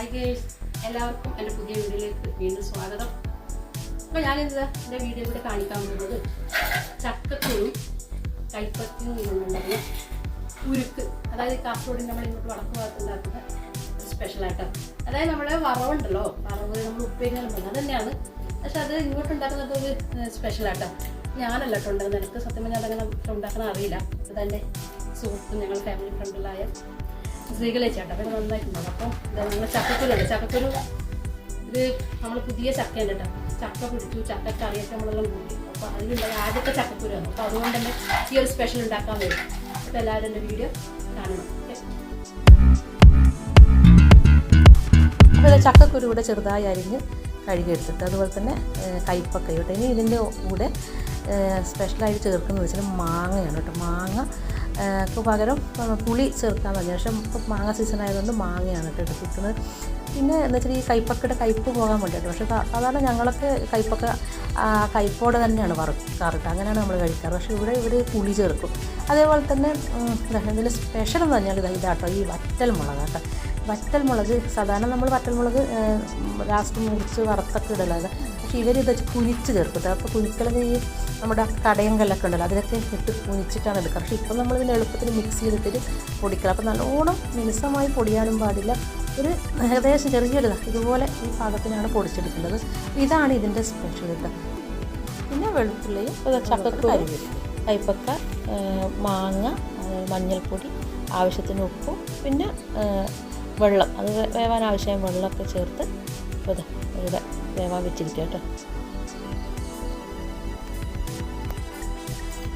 Hi girls എല്ലാവർക്കും എന്റെ പുതിയ വീഡിയോയിലേക്ക് വീണ്ടും സ്വാഗതം. അപ്പോൾ ഞാനിത് എന്റെ വീഡിയോയിലൂടെ കാണിക്കാൻ പോകുന്നത് ചക്കക്കുരും കൈപ്പത്തിയും നിന്നുണ്ടെങ്കിൽ ഉരുക്ക്. അതായത് കാസർഗോഡിൽ നമ്മൾ ഇങ്ങോട്ട് വടക്ക് ഭാഗത്ത് ഉണ്ടാക്കുന്ന ഒരു സ്പെഷ്യലായിട്ടോ അതായത് നമ്മുടെ വറവുണ്ടല്ലോ വറവ് നമ്മൾ ഉപ്പേരിഞ്ഞാലും അത് തന്നെയാണ്. പക്ഷെ അത് ഇങ്ങോട്ട് ഉണ്ടാക്കുന്നത് ഒരു സ്പെഷ്യലായിട്ടോ ഞാനല്ല ഉണ്ടാക്കുന്നത്. എനിക്ക് സത്യം പറഞ്ഞാൽ അതങ്ങനെ ഉണ്ടാക്കാൻ അറിയില്ല. അതെന്റെ സുഹൃത്തും ഞങ്ങൾ ഫാമിലി ഫ്രണ്ടിലായ സ്ത്രീകളെ ചേട്ടാ. അപ്പം നന്നായിട്ടുണ്ടാവും അപ്പോൾ നമ്മൾ ചക്കക്കുരുണ്ട്. ചക്കക്കുരു ഇത് നമ്മൾ പുതിയ ചക്കയുണ്ട് കേട്ടോ. ചക്ക പിടിച്ചു ചക്ക കറിയൊക്കെ നമ്മളെല്ലാം കൂട്ടി. അപ്പോൾ അതിലുണ്ടായ ആദ്യത്തെ ചക്കക്കുരുവാണ്. അപ്പോൾ അതുകൊണ്ട് തന്നെ ഈ ഒരു സ്പെഷ്യൽ ഉണ്ടാക്കാൻ വരും. അപ്പോൾ എല്ലാവരും എന്റെ വീഡിയോ കാണണം. അപ്പോൾ ചക്കക്കുരു കൂടെ ചെറുതായി അരിഞ്ഞ് കഴുകിയെടുത്തിട്ട് അതുപോലെ തന്നെ കയ്പക്കയോട്ടെ ഇനി ഇതിന്റെ കൂടെ സ്പെഷ്യലായിട്ട് ചേർക്കുന്നത് വെച്ചാൽ മാങ്ങയാണ് കേട്ടോ. മാങ്ങ പകരം പുളി ചേർക്കാൻ മതി. പക്ഷേ ഇപ്പോൾ മാങ്ങ സീസൺ ആയതുകൊണ്ട് മാങ്ങയാണ് കേട്ടോ എടുത്തിരിക്കുന്നത്. പിന്നെ എന്ന് വെച്ചാൽ ഈ കയ്പക്കയുടെ കയ്പ്പ് പോകാൻ വേണ്ടിയിട്ട്. പക്ഷേ സാധാരണ ഞങ്ങളൊക്കെ കയ്പ്പൊക്കെ ആ, കയ്പോടെ തന്നെയാണ് വറുക്കാറ്. അങ്ങനെയാണ് നമ്മൾ കഴിക്കാറ്. പക്ഷേ ഇവിടെ ഇവർ പുളി ചേർക്കും. അതേപോലെ തന്നെ എന്തെങ്കിലും സ്പെഷ്യൽ എന്ന് പറഞ്ഞാൽ ഇതാ ഇതാട്ടോ ഈ വറ്റൽ മുളക് കേട്ടോ വറ്റൽ മുളക് സാധാരണ നമ്മൾ വറ്റൽമുളക് ലാസ്റ്റ് മുറിച്ച് വറുത്തൊക്കെ ഇടലാണ്. പക്ഷെ വെച്ച് കുനിച്ച് ചേർക്കും. അപ്പോൾ കുനിക്കലത് ഈ നമ്മുടെ കടയും കല്ലൊക്കെ ഉണ്ടല്ലോ അതിനൊക്കെ ഇട്ട് കുനിച്ചിട്ടാണ് എടുക്കുക. പക്ഷേ ഇപ്പം നമ്മൾ ഇതിന് എളുപ്പത്തിൽ മിക്സ് ചെയ്തിട്ട് പൊടിക്കണം. അപ്പോൾ നല്ലോണം മിനുസമായി പൊടിയാനും പാടില്ല. ഒരു ഏകദേശം ചെറിയൊരു ഇതുപോലെ ഈ പാകത്തിനാണ് പൊടിച്ചെടുക്കേണ്ടത് ഇതാണ് ഇതിന്റെ സ്പെഷ്യൽ പിന്നെ വെളുത്തുള്ളിയും ചക്കക്കുരു കൈപ്പക്ക മാങ്ങ മഞ്ഞൾപ്പൊടി ആവശ്യത്തിന് ഉപ്പും പിന്നെ വെള്ളം അത് വേവാൻ ആവശ്യമായ വെള്ളമൊക്കെ ചേർത്ത് ഇപ്പോൾ ഇവിടെ വേവാൻ വെച്ചിരിക്കുക കേട്ടോ.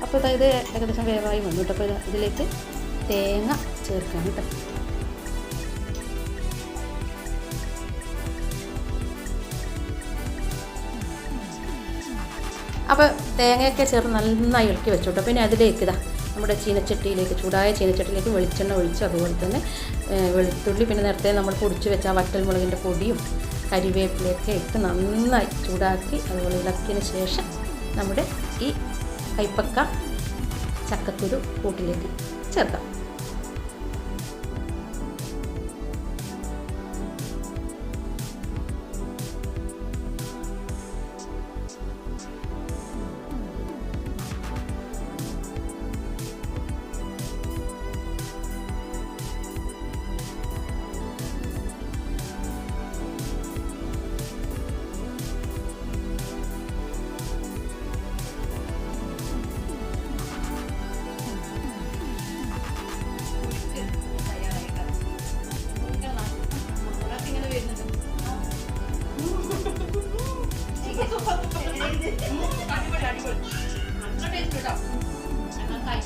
അപ്പോൾ അതായത് ഏകദേശം വേവായി വന്നു കേട്ടോ. അപ്പോൾ ഇതിലേക്ക് തേങ്ങ ചേർക്കാം കേട്ടോ. അപ്പോൾ തേങ്ങയൊക്കെ ചേർത്ത് നന്നായി ഇളക്കി വെച്ചോട്ടോ. പിന്നെ അതിലേക്ക് ഇതാ നമ്മുടെ ചീനച്ചട്ടിയിലേക്ക് ചൂടായ ചീനച്ചട്ടിയിലേക്ക് വെളിച്ചെണ്ണ ഒഴിച്ച് അതുപോലെ തന്നെ വെളുത്തുള്ളി പിന്നെ നേരത്തെ നമ്മൾ പൊടിച്ച് വെച്ച ആ പൊടിയും കരിവേപ്പിലയൊക്കെ ഇട്ട് നന്നായി ചൂടാക്കി അതുപോലെ ഇളക്കിയതിന് ശേഷം നമ്മുടെ ഈ കൈപ്പക്ക ചക്കക്കുരു കൂട്ടിലേക്ക് ചേർക്കാം.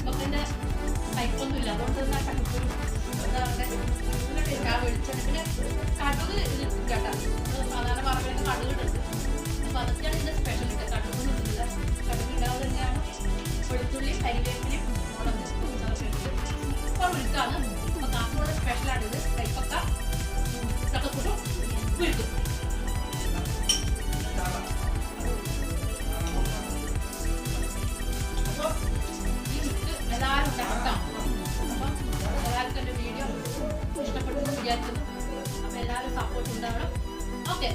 അതുകൊണ്ട് വെളിച്ചെണ്ണത്തിന് കടുക് ഇത് കേട്ടോ സാധാരണ സ്പെഷ്യൽ കടുകൊന്നും ഇടുന്നില്ല കടുക് വെളുത്തുള്ളി കരിവേപ്പിലയും മുളക് ഇതൊക്കെ ഇട്ട് ഇപ്പോൾ വിളിക്കാണ് അപ്പോൾ കാസർഗോഡ് സ്പെഷ്യലാണ് ഇത് കൈപ്പക്ക വിചാരിച്ചു അപ്പോൾ എല്ലാവരും സപ്പോർട്ട് ഉണ്ടാവണം. ഓക്കെ